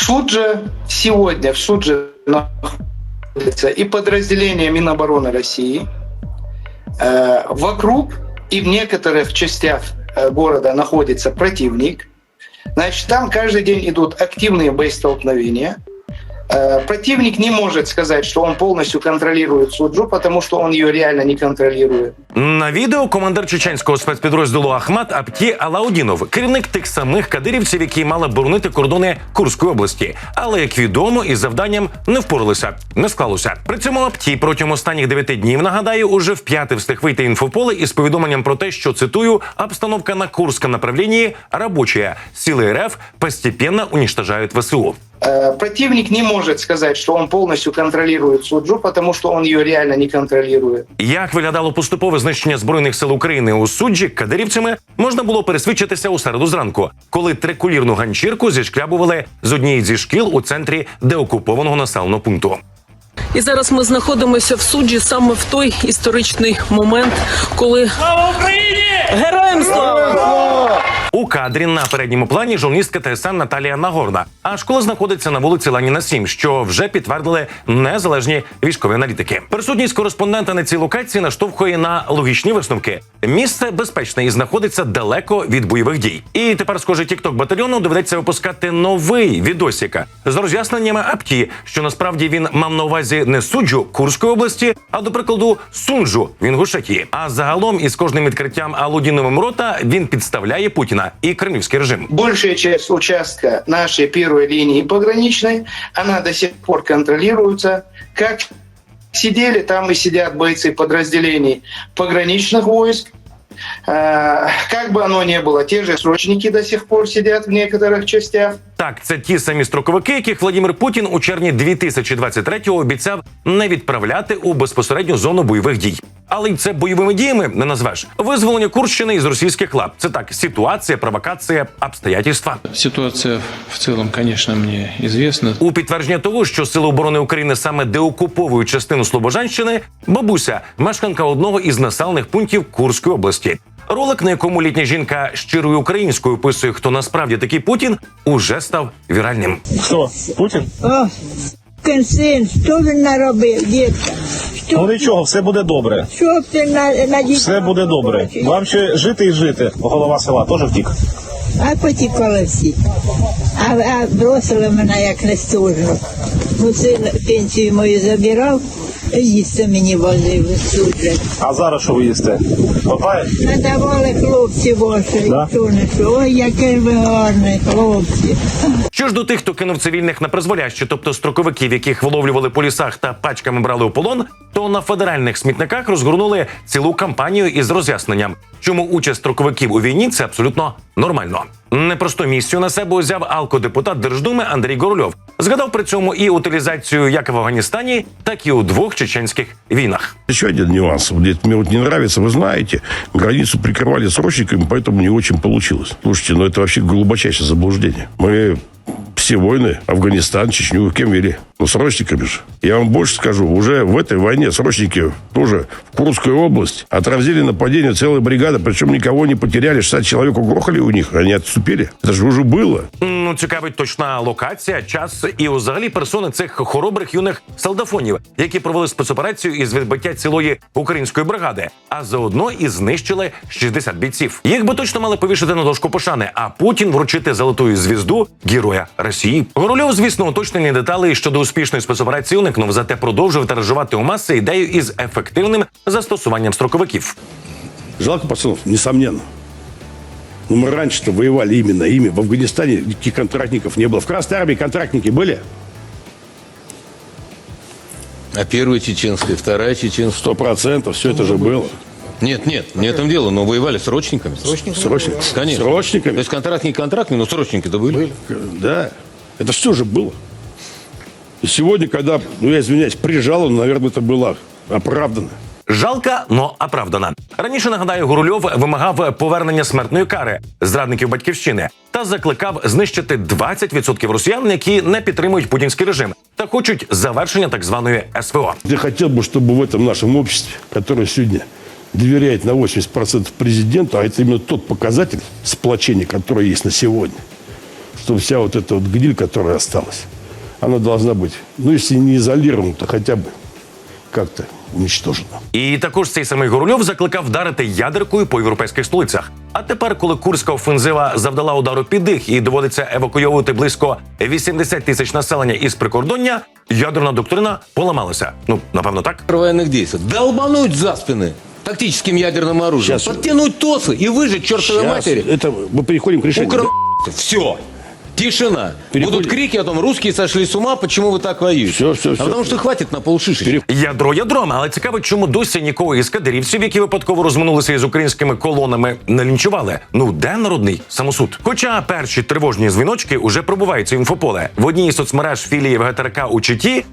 суд же сегодня, в суд же находится и подразделение Минобороны России. Э, Вокруг и в некоторых частях э, города находится противник. Значит, там каждый день идут активные боестолкновения. Э, Противник не может сказать, что он полностью контролирует Суджу, потому что он ее реально не контролирует. На відео командир чеченського спецпідрозділу Ахмат Апті Алаудінов, керівник тих самих кадирівців, які мали боронити кордони Курської області, але як відомо, із завданням не впоралися, не склалося. При цьому Апті протягом останніх дев'яти днів нагадаю, уже вп'яте встиг вийти інфополе із повідомленням про те, що цитую обстановка на Курському направлінні робоча. Сили РФ постепенно уничтожають ВСУ. Э, Противник не может сказать, что он полностью контролирует Суджу, потому что он ее реально не контролирует. Як виглядало поступове знищення збройних сил України у суджі кадирівцями, можна було пересвідчитися у середу зранку, коли трикулірну ганчірку зішкрябували з однієї зі шкіл у центрі деокупованого населеного пункту. І зараз ми знаходимося в суджі саме в той історичний момент, коли слава Україні! Героям слава! У кадрі на передньому плані журналістка ТСН Наталія Нагорна. А школа знаходиться на вулиці Леніна 7, що вже підтвердили незалежні військові аналітики. Присутність кореспондента на цій локації наштовхує на логічні висновки. Місце безпечне і знаходиться далеко від бойових дій. І тепер, схоже, тікток батальйону доведеться випускати новий відосіка з роз'ясненнями Апті, що насправді він мав на увазі не суджу Курської області, а до прикладу Сунджу в Інгушетії. А загалом із кожним відкриттям Алудіновим рота він підставляє Путіна і кремлівський режим. Большая часть участка нашей первой линии пограничной, она до сих пор контролируется. Как сидели, там и сидят бойцы подразделений пограничных войск. Э, Как бы оно ни было, те же срочники до сих пор сидят в некоторых частях. Так, це ті самі строковики, яких Владимир Путін у червні 2023-го обіцяв не відправляти у безпосередню зону бойових дій. Але й це бойовими діями не назвеш. Визволення Курщини із російських лап. Це так, ситуація, провокація, обстоятельства. Ситуация в целом, конечно, мне известна. У підтвердження того, що сили оборони України саме деокуповують частину Слобожанщини, бабуся, мешканка одного із населених пунктів Курської області. Ролик, на якому літня жінка щирою українською описує, хто насправді такий Путін, уже став віральним. Хто? Путін? Сукин син, що він наробив, дітка? Що, Ну нічого, все буде добре. що б ти на, на дітей Все буде добре. Вам ще жити і жити. Голова села теж втік. А потікали всі. А, а бросили мене як нестужно. Бо син пенсію мою забирав, і їсти мені возив служать. А зараз що ви їсте? Хватає? Надавали хлопці ваші, Да? що. Ой, який ви гарний хлопці. Що ж до тих, хто кинув цивільних на призволяще, тобто строковиків, яких виловлювали по лісах та пачками брали у полон, то на федеральних смітниках розгорнули цілу кампанію із роз'ясненням, чому участь строковиків у війні це абсолютно нормально. Непросту місію на себе узяв алкодепутат Держдуми Андрій Горольов. Згадав при цьому і утилізацію як в Афганістані, так і у двох чеченських війнах. Еще один нюанс. Вот это мне вот не нравится. Вы знаете, границу прикрывали срочниками, поэтому не очень получилось. Слушайте, ну это вообще глубочайшее заблуждение. Мы все войны, Афганистан, Чечню, кем вели? Ну, срочниками же. Я вам больше скажу, уже в этой войне срочники тоже в Курскую область отразили нападение целой бригады, причем никого не потеряли, 60 человек угрохали у них, они отступили. Это же уже было. Ну, цікавить точна локація, час і взагалі персони цих хоробрих юних солдафонів, які провели спецоперацію із відбиття цілої української бригади, а заодно і знищили 60 бійців. Їх би точно мали повішати на дошку пошани, а Путін вручити золотую звізду героя Росії. Горольов, звісно, уточнені деталі щодо успішної спецоперації уникнув, зате продовжив тиражувати у маси ідею із ефективним застосуваннем строковиків. Жалко пацанов, несомненно. Но мы раньше-то воевали именно ими. В Афганистане никаких контрактников не было. В Красной армии контрактники были? А первая чеченская, вторая чеченская. Сто процентов. Все это же было. Нет, нет, не в этом дело, но воевали срочниками. Срочниками? Срочниками? Конечно. Срочниками? То есть контрактники контрактные, но срочники-то были. Да. Это все же было. И сегодня, когда, ну я извиняюсь, прижало, наверное, это было оправдано. Жалка, но оправдана. Раніше нагадаю, Гурульов вимагав повернення смертної кари зрадників батьківщини та закликав знищити 20% росіян, які не підтримують путінський режим та хочуть завершення так званої СВО. Я хотел бы, чтобы в этом нашем обществе, которое сегодня доверяет на 80% президенту, а это именно тот показатель сплочения, который есть на сегодня, что вся вот эта вот гниль, которая осталась, она должна быть, ну, если не изолирована, то хотя бы как-то уничтожена. І також цей самий Горульов закликав вдарити ядеркою по європейських столицях. А тепер, коли курська офензива завдала удару під дих і доводиться евакуйовувати близько 80 тисяч населення із прикордоння, ядерна доктрина поламалася. Ну напевно, так. Военных действий. Долбануть за спины тактическим ядерным оружием. Сейчас. Подтянуть ТОСы и выжить чертовой Сейчас матери. это мы переходим к решению. Укра... Все. Тишина. Переходим. Будут крики о том, русские сошли с ума, почему вы так воюете. Всё, всё, а всё. потому что хватит на полшишечки. Ядро ядром, але цікаво, чому досі нікого із кадирівців, які випадково розминулися із українськими колонами, не лінчували. Ну де народний самосуд? Хоча перші тривожні дзвіночки уже пробуваються інфополе в одній із соцмереж філії ВГТРК у Читі м,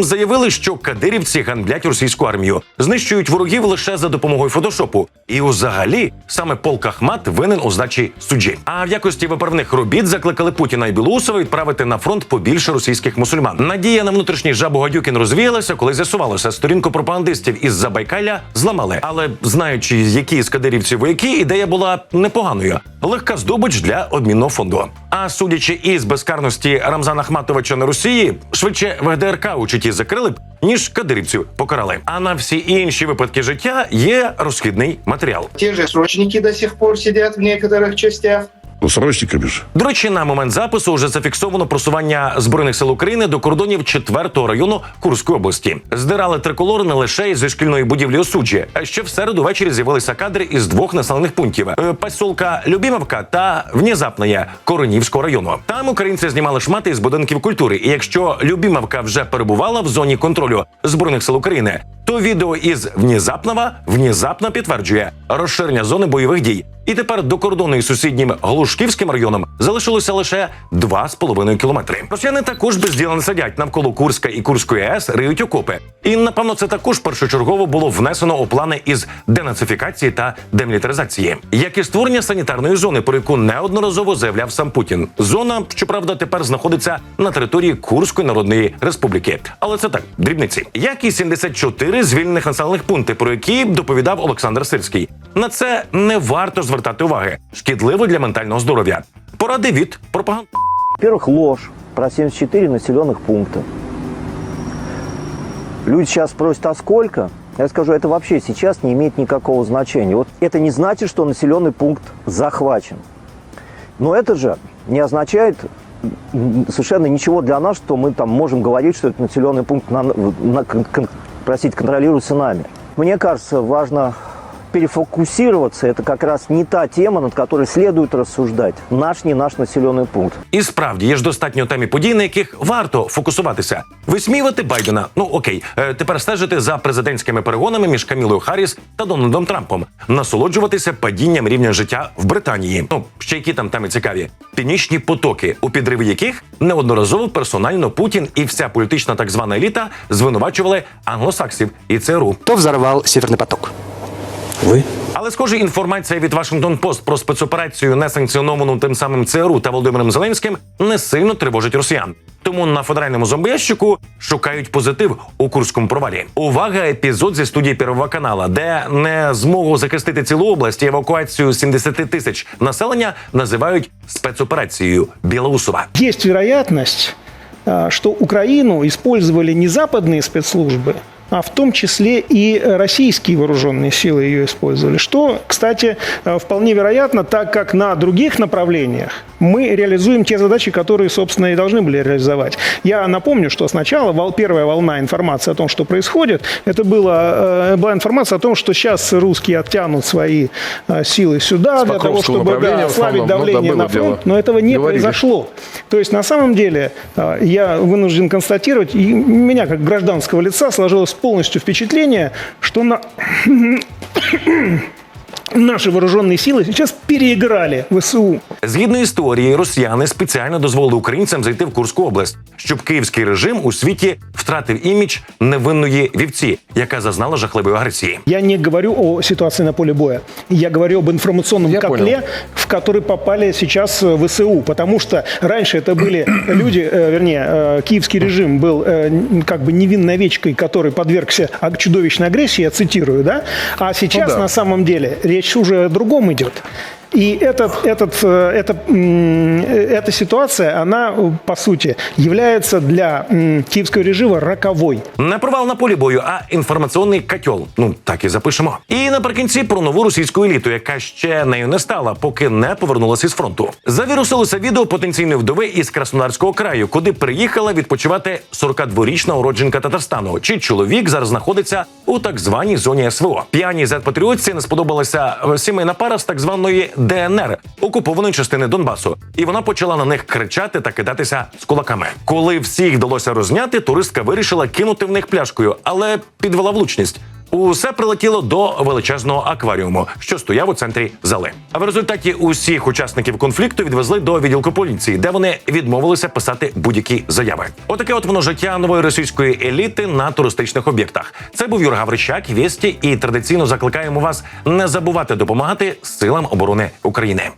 заявили, що кадирівці ганблять російську армію, знищують ворогів лише за допомогою фотошопу. І взагалі саме полк Ахмат винен у здачі суджі. А в якості виправних робіт закликали Путіна і Білоусова відправити на фронт побільше російських мусульман. Надія на внутрішній жабогадюкін розвіялася, коли з'ясувалося, сторінку пропагандистів із Забайкалля зламали. Але знаючи, які з кадирівців вояки, ідея була непоганою. Легка здобич для обмінного фонду. А судячи із безкарності Рамзана Ахматовича на Росії, швидше ВГДРК у читі закрили б, ніж кадирівців покарали. А на всі інші випадки життя є розхідний матеріал. Ті ж срочники до сих пор сидять в деяких частях. Ну, с ростиками. До речі, на момент запису вже зафіксовано просування збройних сил України до кордонів 4-го району Курської області. Здирали триколор не лише із шкільної будівлі Осуджі, а ще в середу ввечері з'явилися кадри із двох населених пунктів: е, посілка Любімовка та внезапної Коронівського району. Там українці знімали шмати із будинків культури. І якщо Любімовка вже перебувала в зоні контролю збройних сил України, то відео із внезапного внезапно підтверджує розширення зони бойових дій. І тепер до кордону із сусіднім Глушківським районом залишилося лише 2,5 кілометри. Росіяни також без діла не сидять навколо Курська і Курської АЕС риють окопи. І напевно це також першочергово було внесено у плани із денацифікації та демілітаризації, як і створення санітарної зони, про яку неодноразово заявляв сам Путін. Зона, щоправда, тепер знаходиться на території Курської народної республіки. Але це так, дрібниці, як і 74 звільнених населених пункти, про які доповідав Олександр Сирський. На це не варто звертати уваги. Шкідливо для ментального здоров'я. Поради від пропаганд. Во-первых, ложь про 74 населенных пункта. Люди сейчас спросят, а сколько? Я скажу, это вообще сейчас не имеет никакого значения. Вот это не значит, что населенный пункт захвачен. Но это же не означает м, совершенно ничего для нас, что мы там можем говорить, что этот населенный пункт на- на- кон- кон- простите, контролируются нами. Мне кажется, важно перефокусироваться. Это как раз не та тема, над которой следует рассуждать. Наш, не наш населенный пункт. І справді є ж достатньо тем і подій, на яких варто фокусуватися. Висміювати Байдена. Ну окей, Е, тепер стежити за президентськими перегонами між Камілою Харріс та Дональдом Трампом, насолоджуватися падінням рівня життя в Британії. Ну ще які там теми цікаві. Північні потоки, у підриві яких неодноразово персонально Путін і вся політична так звана еліта звинувачували англосаксів і ЦРУ. Кто взорвал Северный поток? Вы? Але схоже, інформація від Вашингтон Пост про спецоперацію, несанкціоновану тим самим ЦРУ та Володимиром Зеленським, не сильно тривожить росіян. Тому на федеральному зомбоящику шукають позитив у курському провалі. Увага! Епізод зі студії Первого канала, де не змогу захистити цілу область і евакуацію 70 тисяч населення називають спецоперацією Білоусова. Есть вероятность, а, что Украину использовали не западные спецслужбы, а в том числе и российские вооруженные силы ее использовали. Что, кстати, э, вполне вероятно, так как на других направлениях мы реализуем те задачи, которые, собственно, и должны были реализовать. Я напомню, что сначала вол- первая волна информации о том, что происходит, это была, э, была информация о том, что сейчас русские оттянут свои э, силы сюда для того, чтобы да, ослабить основном, ну, да, давление было на фронт, дело. но этого не Говорили. произошло. То есть, на самом деле, э, я вынужден констатировать, и у меня как гражданского лица сложилось полностью впечатление, что на... наши вооруженные силы сейчас переиграли ВСУ. Згідно історії, росіяни спеціально дозволили українцям зайти в Курську область, щоб київський режим у світі втратив імідж невинної вівці, яка зазнала жахливої агресії. Я не говорю о ситуации на поле боя. Я говорю об информационном Я котле, понял. в который попали сейчас э, ВСУ. Потому что раньше это были люди, э, вернее, э, киевский режим был э, н- как бы невинной овечкой, который подвергся аг- чудовищной агрессии, я цитирую, да? А сейчас Ну да. на самом деле речь уже о другом идет. И этот, этот, э, эта, м, э, эта ситуация, она, э, по сути, является для м, киевского режима роковой. Не провал на полі бою, а інформаційний котел. Ну так і запишемо. І наприкінці про нову російську еліту, яка ще нею не стала, поки не повернулася із фронту. Завірусилося відео потенційної вдови із Краснодарського краю, куди приїхала відпочивати 42-річна уродженка Татарстану. Чи чоловік зараз знаходиться у так званій зоні СВО? П'яній зет-патріотці не сподобалася е, сімейна пара з так званої ДНР окупованої частини Донбасу, і вона почала на них кричати та кидатися з кулаками. Коли всіх вдалося розняти, туристка вирішила кинути в них пляшкою, але підвела влучність. Усе прилетіло до величезного акваріуму, що стояв у центрі зали. А в результаті усіх учасників конфлікту відвезли до відділку поліції, де вони відмовилися писати будь-які заяви. Отаке от воно життя нової російської еліти на туристичних об'єктах. Це був Юрга Гаврищак, Вєсті, і традиційно закликаємо вас не забувати допомагати силам оборони України.